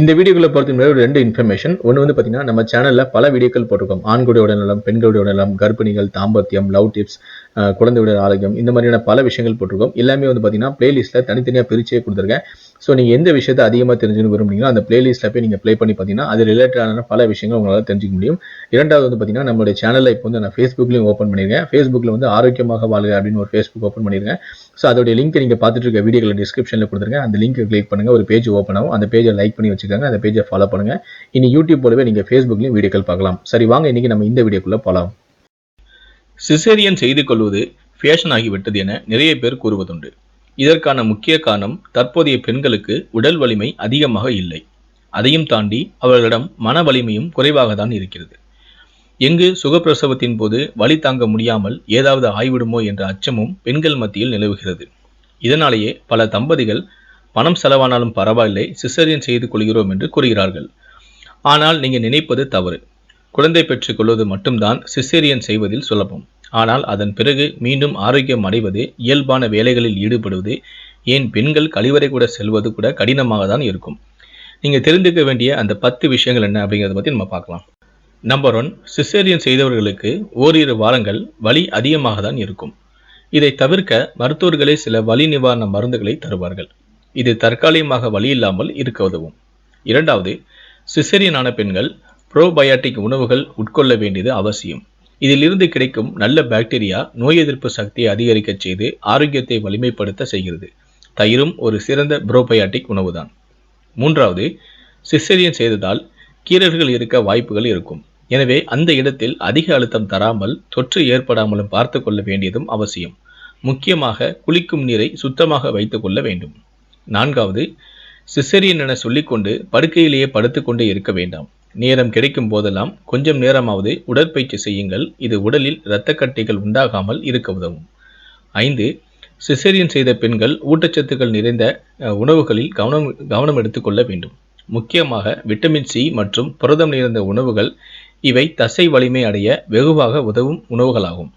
இந்த வீடியோக்குள்ள பொறுத்த ஒரு ரெண்டு இன்ஃபர்மேஷன் ஒன்று வந்து பார்த்தீங்கன்னா நம்ம சேனலில் பல வீடியோக்கள் போட்டிருக்கோம். ஆண்களுடைய உடல்நலம் பெண்களுடைய உடல்நலம் கர்ப்பிணிகள் தாம்பத்தியம் லவ் டிப்ஸ் குழந்தையுடைய ஆரோக்கியம் இந்த மாதிரியான பல விஷயங்கள் போட்டிருக்கோம். எல்லாமே வந்து பார்த்தீங்கன்னா பிளேலிஸ்ட்டில் தனித்தனியாக பிரிச்சே கொடுத்துருக்கேன். ஸோ நீங்கள் எந்த விஷயத்தை அதிகமாக தெரிஞ்சுன்னு விரும்புனீங்களோ அந்த பிளேலிஸ்ட்டில் போய் நீங்கள் ப்ளே பண்ணி பார்த்தீங்கன்னா அது ரிலேட்டடான பல விஷயங்கள் உங்களால் தெரிஞ்சுக்க முடியும். இரண்டாவது வந்து பார்த்தீங்கன்னா நம்மளுடைய சேனலில் இப்போ வந்து நான் ஃபேஸ்புக்லையும் ஓப்பன் பண்ணியிருக்கேன். ஃபேஸ்புக்கில் வந்து ஆரோக்கியமாக வாழ்க அப்படின்னு ஒரு ஃபேஸ்புக் ஓப்பன் பண்ணியிருக்கேன். ஸோ அதோடைய லிங்க் நீங்கள் பார்த்துட்டு இருக்க வீடியோவில் டிஸ்கிரிப்ஷனில் கொடுத்துருங்க அந்த லிங்க்கை கிளிக் பண்ணுங்கள் ஒரு பேஜ் ஓப்பன் ஆகும். அந்த பேஜை லைக் பண்ணி வச்சுக்கோங்க. அந்த பேஜை ஃபாலோ பண்ணுங்க. இனி யூடியூப் போலவே நீங்கள் ஃபேஸ்புக்லையும் வீடியோக்கள் பார்க்கலாம். சரி வாங்க இன்னைக்கு நம்ம இந்த வீடியோக்குள்ளே போகலாம் சிசேரியன் செய்து கொள்வது ஃபேஷன் ஆகிவிட்டது என நிறைய பேர் கூறுவதுண்டு. இதற்கான முக்கிய காரணம் தற்போதைய பெண்களுக்கு உடல் வலிமை அதிகமாக இல்லை. அதையும் தாண்டி அவர்களிடம் மன வலிமையும் குறைவாக தான் இருக்கிறது. எங்கு சுகப்பிரசவத்தின் போது வலி தாங்க முடியாமல் ஏதாவது ஆய்விடுமோ என்ற அச்சமும் பெண்கள் மத்தியில் நிலவுகிறது. இதனாலேயே பல தம்பதிகள் பணம் செலவானாலும் பரவாயில்லை சிசேரியன் செய்து கொள்கிறோம் என்று கூறுகிறார்கள். ஆனால் நீங்கள் நினைப்பது தவறு. குழந்தை பெற்றுக்கொள்வது மட்டும்தான் சிசேரியன் செய்வதில் சுலபம். ஆனால் அதன் பிறகு மீண்டும் ஆரோக்கியம் அடைவது இயல்பான வேலைகளில் ஈடுபடுவது ஏன் பெண்கள் கழிவறை கூட செல்வது கூட கடினமாக தான் இருக்கும். நீங்கள் தெரிந்துக்க வேண்டிய அந்த பத்து விஷயங்கள் என்ன அப்படிங்கிறத பற்றி நம்ம பார்க்கலாம். நம்பர் ஒன் சிசேரியன் செய்தவர்களுக்கு ஓரிரு வாரங்கள் வலி அதிகமாக தான் இருக்கும். இதை தவிர்க்க மருத்துவர்களே சில வலி நிவாரண மருந்துகளை தருவார்கள். இது தற்காலிகமாக வலி இல்லாமல் இருக்க உதவும். இரண்டாவது சிசேரியனான பெண்கள் ப்ரோபயாட்டிக் உணவுகள் உட்கொள்ள வேண்டியது அவசியம். இதிலிருந்து கிடைக்கும் நல்ல பாக்டீரியா நோய் எதிர்ப்பு சக்தியை அதிகரிக்கச் செய்து ஆரோக்கியத்தை வலிமைப்படுத்த செய்கிறது. தயிரும் ஒரு சிறந்த ப்ரோபயாட்டிக் உணவுதான். மூன்றாவது சிசேரியன் செய்ததால் கீரல்கள் இருக்க வாய்ப்புகள் இருக்கும். எனவே அந்த இடத்தில் அதிக அழுத்தம் தராமல் தொற்று ஏற்படாமலும் பார்த்து கொள்ள வேண்டியதும் அவசியம். முக்கியமாக குளிக்கும் நீரை சுத்தமாக வைத்து கொள்ள வேண்டும். நான்காவது சிசேரியன் என சொல்லிக்கொண்டு படுக்கையிலேயே படுத்துக்கொண்டே இருக்க வேண்டாம். நேரம் கிடைக்கும் போதெல்லாம் கொஞ்சம் நேரமாவது உடற்பயிற்சி செய்யுங்கள். இது உடலில் இரத்தக்கட்டிகள் உண்டாகாமல் இருக்க உதவும். ஐந்து சிசேரியன் செய்த பெண்கள் ஊட்டச்சத்துக்கள் நிறைந்த உணவுகளில் கவனம் கவனம் எடுத்துக்கொள்ள வேண்டும். முக்கியமாக விட்டமின் சி மற்றும் புரதம் நிறைந்த உணவுகள் இவை தசை வலிமை அடைய வெகுவாக உதவும் உணவுகளாகும்.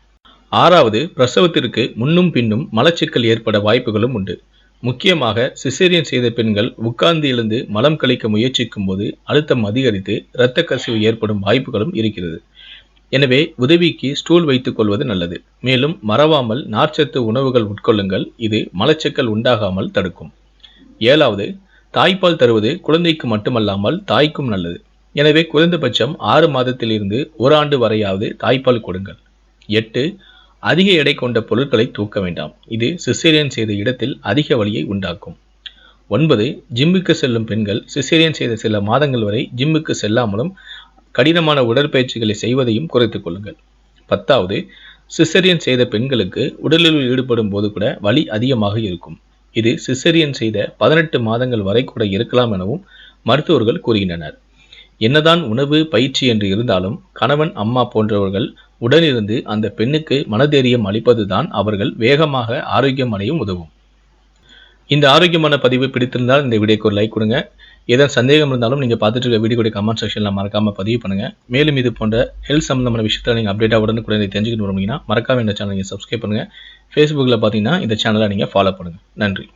ஆறாவது பிரசவத்திற்கு முன்னும் பின்னும் மலச்சிக்கல் ஏற்பட வாய்ப்புகளும் உண்டு. முக்கியமாக சிசேரியன் செய்த பெண்கள் உட்கார்ந்து எழுந்து மலம் கழிக்க முயற்சிக்கும் போது அழுத்தம் அதிகரித்து இரத்த கசிவு ஏற்படும் வாய்ப்புகளும் இருக்கிறது. எனவே உதவிக்கு ஸ்டூல் வைத்துக் கொள்வது நல்லது. மேலும் மறவாமல் நார்ச்சத்து உணவுகள் உட்கொள்ளுங்கள். இது மலச்சக்கல் உண்டாகாமல் தடுக்கும். ஏழாவது தாய்ப்பால் தருவது குழந்தைக்கு மட்டுமல்லாமல் தாய்க்கும் நல்லது. எனவே குறைந்தபட்சம் ஆறு மாதத்திலிருந்து ஒரு ஆண்டு வரையாவது தாய்ப்பால் கொடுங்கள். எட்டு அதிக எடை கொண்ட பொருட்களை தூக்க வேண்டாம். இது சிசேரியன் செய்த இடத்தில் அதிக வலியை உண்டாக்கும். ஒன்பது ஜிம்முக்கு செல்லும் பெண்கள் சிசேரியன் செய்த சில மாதங்கள் வரை ஜிம்முக்கு செல்லாமலும் கடினமான உடற்பயிற்சிகளை செய்வதையும் குறைத்துக் கொள்ளுங்கள். பத்தாவது சிசேரியன் செய்த பெண்களுக்கு உடலில் ஈடுபடும் போது கூட வலி அதிகமாக இருக்கும். இது சிசேரியன் செய்த பதினெட்டு மாதங்கள் வரை கூட இருக்கலாம் எனவும் மருத்துவர்கள் கூறுகின்றனர். என்னதான் உணவு பயிற்சி என்று இருந்தாலும் கணவன் அம்மா போன்றவர்கள் உடனிருந்து அந்த பெண்ணுக்கு மனதைரியம் அளிப்பதுதான் அவர்கள் வேகமாக ஆரோக்கியம் அடையும் உதவும். இந்த ஆரோக்கியமான பதிவு பிடித்திருந்தால் இந்த வீடியோக்கு ஒரு லைக் கொடுங்க. ஏதாவது சந்தேகம் இருந்தாலும் நீங்கள் பார்த்துட்டு இருக்க வீடியோடைய கமெண்ட் செக்ஷனில் மறக்காம பதிவு பண்ணுங்க. மேலும் இது போன்ற ஹெல்த் சம்பந்தமான விஷயத்தை நீங்கள் அப்டேட்டாக உடனுக்குடன் தெரிஞ்சுக்கணும் விரும்புனீங்கன்னா மறக்காம இந்த சேனலை நீங்கள் சப்ஸ்கிரைப் பண்ணுங்கள் ஃபேஸ்புக்கில் பார்த்தீங்கன்னா இந்த சேனலை நீங்கள் ஃபாலோ பண்ணுங்கள் நன்றி.